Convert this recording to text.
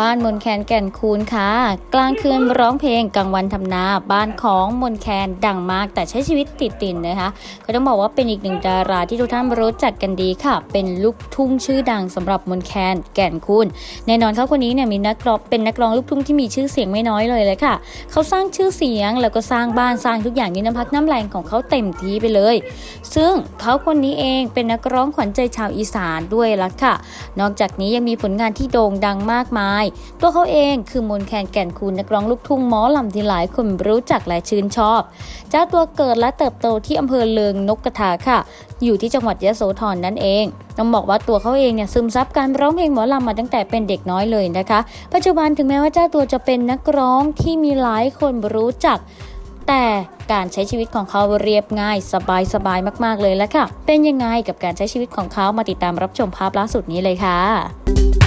บ้านมนแคนแก่นคูนค่ะ กลางคืนร้องเพลงกลางวันทำนา บ้านของมนแคนดังมากแต่ใช้ชีวิตติดตินนะคะ ก็ต้องบอกว่าเป็นอีกหนึ่งดาราที่ทุกท่านรู้จักกันดีค่ะ เป็นลูกทุ่งชื่อดังสำหรับมนแคนแก่นคูนแน่นอนเขาคนนี้เนี่ยมีนักร้องเป็นนักร้องลูกทุ่งที่มีชื่อเสียงไม่น้อยเลยเลยค่ะ เขาสร้างชื่อเสียงแล้วก็สร้างบ้านสร้างทุกอย่างด้น้ำพักน้ำแรงของเขาเต็มที่ไปเลย ซึ่งเขาคนนี้เองเป็นนักร้องขวัญใจชาวอีสานด้วยล่ะค่ะ นอกจากนี้ยังมีผลงานที่โด่งดังมากมายตัวเขาเองคือมนแคนแก่นคูนนักร้องลูกทุ่งหมอลำที่หลายคนรู้จักและชื่นชอบ เจ้าตัวเกิดและเติบโตที่อำเภอเลิงนกกระทาค่ะ อยู่ที่จังหวัดยะโสธรนั่นเองต้องบอกว่าตัวเขาเองเนี่ยซึมซับการร้องเพลงหมอลำมาตั้งแต่เป็นเด็กน้อยเลยนะคะ ปัจจุบันถึงแม้ว่าเจ้าตัวจะเป็นนักร้องที่มีหลายคนรู้จักแต่การใช้ชีวิตของเขาเรียบง่ายสบายสบายมากๆเลยแล้วค่ะ เป็นยังไงกับการใช้ชีวิตของเขามาติดตามรับชมภาพล่าสุดนี้เลยค่ะ